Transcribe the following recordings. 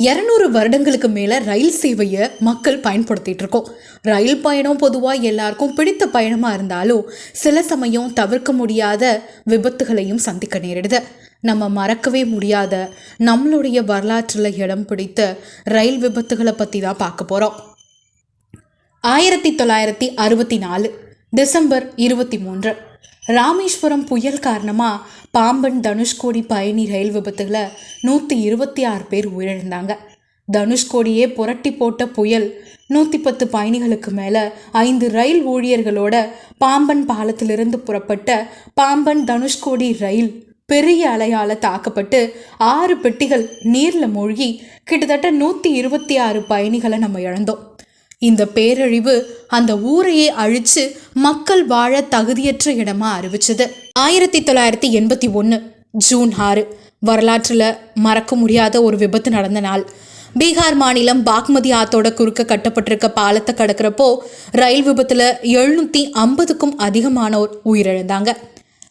இரநூறு வருடங்களுக்கு மேலே ரயில் சேவையை மக்கள் பயன்படுத்திட்டு இருக்கோம். ரயில் பயணம் பொதுவாக எல்லாருக்கும் பிடித்த பயணமாக இருந்தாலும் சில சமயம் தவிர்க்க முடியாத விபத்துகளையும் சந்திக்க நேரிடுது. நம்ம மறக்கவே முடியாத நம்மளுடைய வரலாற்றில் இடம் பிடித்த ரயில் விபத்துகளை பற்றி தான் பார்க்க போகிறோம் ஆயிரத்தி தொள்ளாயிரத்தி அறுபத்தி நாலு டிசம்பர் இருபத்தி மூன்று. ராமேஸ்வரம் புயல் காரணமாக பாம்பன் தனுஷ்கோடி பயணி ரயில் விபத்துல நூற்றி இருபத்தி ஆறு பேர் உயிரிழந்தாங்க. தனுஷ்கோடியே புரட்டி போட்ட புயல் நூற்றி பத்து பயணிகளுக்கு மேலே ஐந்து ரயில் ஊழியர்களோட பாம்பன் பாலத்திலிருந்து புறப்பட்ட பாம்பன் தனுஷ்கோடி ரயில் பெரிய அலையால் தாக்கப்பட்டு ஆறு பெட்டிகள் நீரில் மூழ்கி கிட்டத்தட்ட நூற்றி இருபத்தி ஆறு பயணிகளை நம்ம இழந்தோம். இந்த பேரழிவு அந்த ஊரையே அழிச்சு மக்கள் வாழ தகுதியற்ற இடமா அறிவிச்சது. ஆயிரத்தி தொள்ளாயிரத்தி எண்பத்தி ஒன்று ஜூன் ஆறு. வரலாற்றில் மறக்க முடியாத ஒரு விபத்து நடந்த நாள். பீகார் மாநிலம் பாக்மதி ஆத்தோட குறுக்க கட்டப்பட்டிருக்க பாலத்தை கடக்கிறப்போ ரயில் விபத்தில் எழுநூற்றி ஐம்பதுக்கும் அதிகமானோர் உயிரிழந்தாங்க.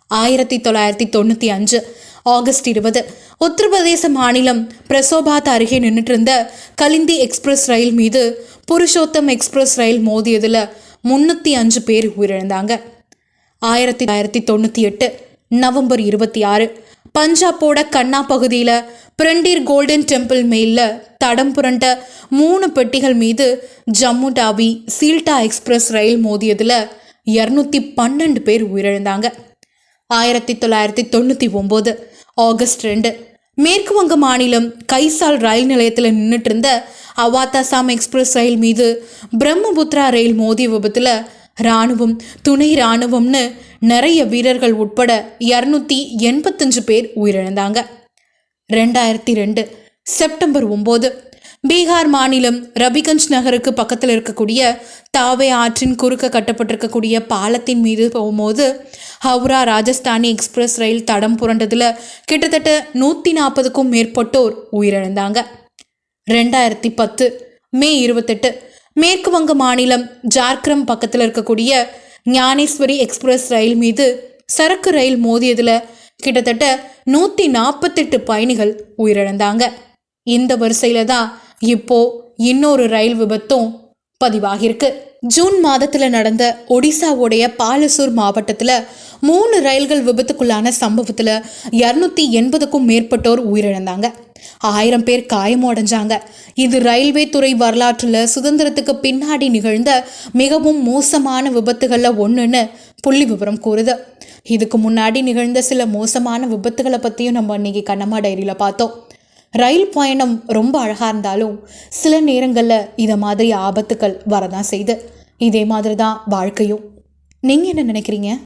ஆயிரத்தி தொள்ளாயிரத்தி தொண்ணூற்றி அஞ்சு ஆகஸ்ட் இருபது. உத்தரப்பிரதேச மாநிலம் பிரசோபாத் அருகே நின்றுட்டு இருந்த கலிந்தி எக்ஸ்பிரஸ் ரயில் மீது புருஷோத்தம் எக்ஸ்பிரஸ் ரயில் மோதியதில் முன்னூற்றி அஞ்சு பேர் உயிரிழந்தாங்க. ஆயிரத்தி தொள்ளாயிரத்தி தொண்ணூற்றி எட்டு நவம்பர் இருபத்தி ஆறு பஞ்சாப்போட கண்ணா பகுதியில் பிரண்டீர் கோல்டன் டெம்பிள் மெயிலில் தடம் புரண்ட மூணு பெட்டிகள் மீது ஜம்மு டாவி சீல்டா எக்ஸ்பிரஸ் ரயில் மோதியதில் இரநூத்தி பன்னெண்டு பேர் உயிரிழந்தாங்க. ஆயிரத்தி தொள்ளாயிரத்தி தொண்ணூற்றி ஒம்பது ஆகஸ்ட் ரெண்டு. மேற்கு வங்க மாநிலம் கைசால் ரயில் நிலையத்தில் நின்றுட்டு இருந்த அவாத்தாசாம் எக்ஸ்பிரஸ் ரயில் மீது பிரம்மபுத்ரா ரயில் மோதிய விபத்தில் இராணுவம் துணை இராணுவம்னு நிறைய வீரர்கள் உட்பட இரநூத்தி எண்பத்தஞ்சு பேர் உயிரிழந்தாங்க. ரெண்டாயிரத்தி ரெண்டு செப்டம்பர் ஒம்பது. பீகார் மாநிலம் ரபிகஞ்ச் நகருக்கு பக்கத்தில் இருக்கக்கூடிய தாவே ஆற்றின் குறுக்க கட்டப்பட்டிருக்கக்கூடிய பாலத்தின் மீது போகும்போது ஹவுரா ராஜஸ்தானி எக்ஸ்பிரஸ் ரயில் தடம் புரண்டதில் கிட்டத்தட்ட நூற்றி நாற்பதுக்கும் மேற்பட்டோர் உயிரிழந்தாங்க. ரெண்டாயிரத்தி பத்து மே இருபத்தெட்டு மேற்கு வங்க மாநிலம் ஜார்கிரம் பக்கத்தில் இருக்கக்கூடிய ஞானேஸ்வரி எக்ஸ்பிரஸ் ரயில் மீது சரக்கு ரயில் மோதியதில் கிட்டத்தட்ட நூற்றி நாற்பத்தெட்டு பயணிகள் உயிரிழந்தாங்க. இந்த வரிசையில தான் இப்போ இன்னொரு ரயில் விபத்தும் பதிவாகியிருக்கு. ஜூன் மாதத்தில் நடந்த ஒடிசாவுடைய பாலசூர் மாவட்டத்தில் மூணு ரயில்கள் விபத்துக்குள்ளான சம்பவத்தில் இரநூத்தி எண்பதுக்கும் மேற்பட்டோர் உயிரிழந்தாங்க. ஆயிரம் பேர் காயமடைஞ்சாங்க. இது ரயில்வே துறை வரலாற்றில் சுதந்திரத்துக்கு பின்னாடி நிகழ்ந்த மிகவும் மோசமான விபத்துகளில் ஒன்றுன்னு புள்ளி விவரம் கூறுது. இதுக்கு முன்னாடி நிகழ்ந்த சில மோசமான விபத்துகளை பற்றியும் நம்ம இன்னைக்கு கண்ணம்மா டைரியில் பார்த்தோம். ரயில் பயணம் ரொம்ப அழகாக இருந்தாலும் சில நேரங்களில் இதை மாதிரி ஆபத்துக்கள் வரதான் செய்யுது இதே மாதிரி தான் வாழ்க்கையும். நீங்கள் என்ன நினைக்கிறீங்க?